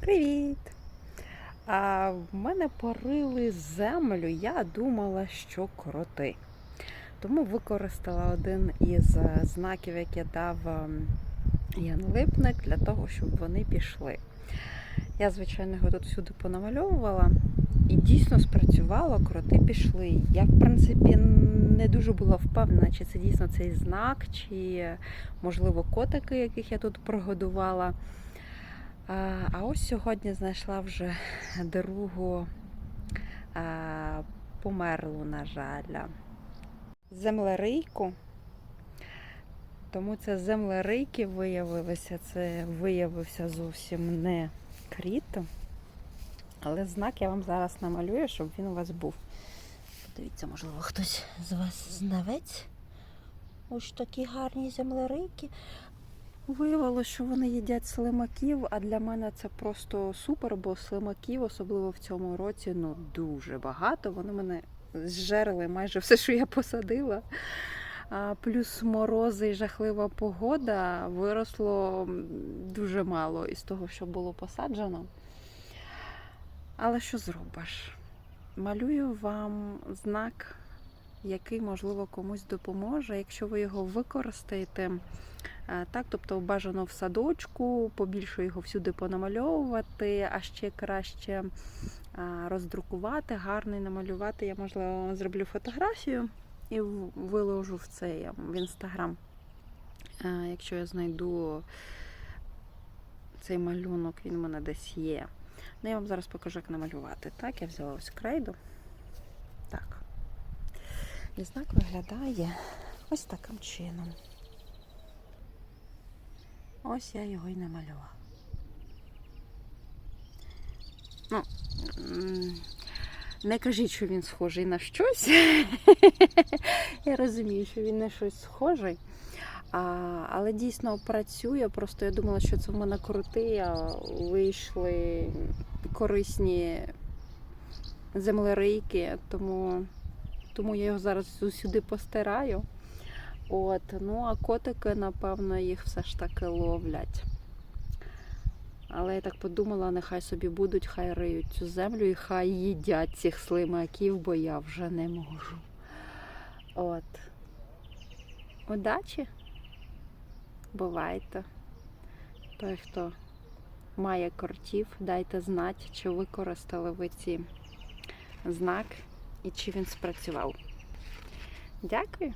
Привіт! А, в мене порили землю. Я думала, що кроти. Тому використала один із е, знаків, який дав ем, Ян Липник, для того, щоб вони пішли. Я, звичайно, його тут всюди понамальовувала. І дійсно спрацювало, кроти пішли. Я, в принципі, не дуже була впевнена, чи це дійсно цей знак, чи, можливо, котики, яких я тут прогодувала. А, ось сьогодні знайшла вже другу померлу, на жаль, землерийку. Тому це землерийки виявилися. Це виявився зовсім не кріт. Але знак я вам зараз намалюю, щоб він у вас був. Подивіться, можливо, хтось з вас знавець. Ось такі гарні землерийки. Виявилося, що вони їдять слимаків, а для мене це просто супер, бо слимаків, особливо в цьому році, ну дуже багато. Вони мене зжерли майже все, що я посадила. А плюс морози і жахлива погода виросло дуже мало із того, що було посаджено. Але що зробиш? Малюю вам знак, який, можливо, комусь допоможе, якщо ви його використаєте. Е, Так, тобто бажано в садочку, побільше його всюди понамальовувати, а ще краще е, роздрукувати, гарний намалювати. Я, можливо, зроблю фотографію і виложу в цей е, в інстаграм. Якщо я знайду цей малюнок, він у мене десь є. Ну, я вам зараз покажу, як намалювати. Так, я взяла ось крейду. Так. І знак виглядає ось таким чином. Ось я його і намалювала. Ну, не кажіть, що він схожий на щось. я розумію, що він на щось схожий. А, але дійсно працює. Просто я думала, що це в мене крути, а вийшли корисні землерийки, тому, тому я його зараз усюди постираю. От, ну а котики, напевно, їх все ж таки ловлять. Але я так подумала, нехай собі будуть, хай риють цю землю і хай їдять цих слимаків, бо я вже не можу. От. Удачі! Бувайте. Той, хто має кортів, дайте знати, чи використали ви ці знак і чи він спрацював. Дякую!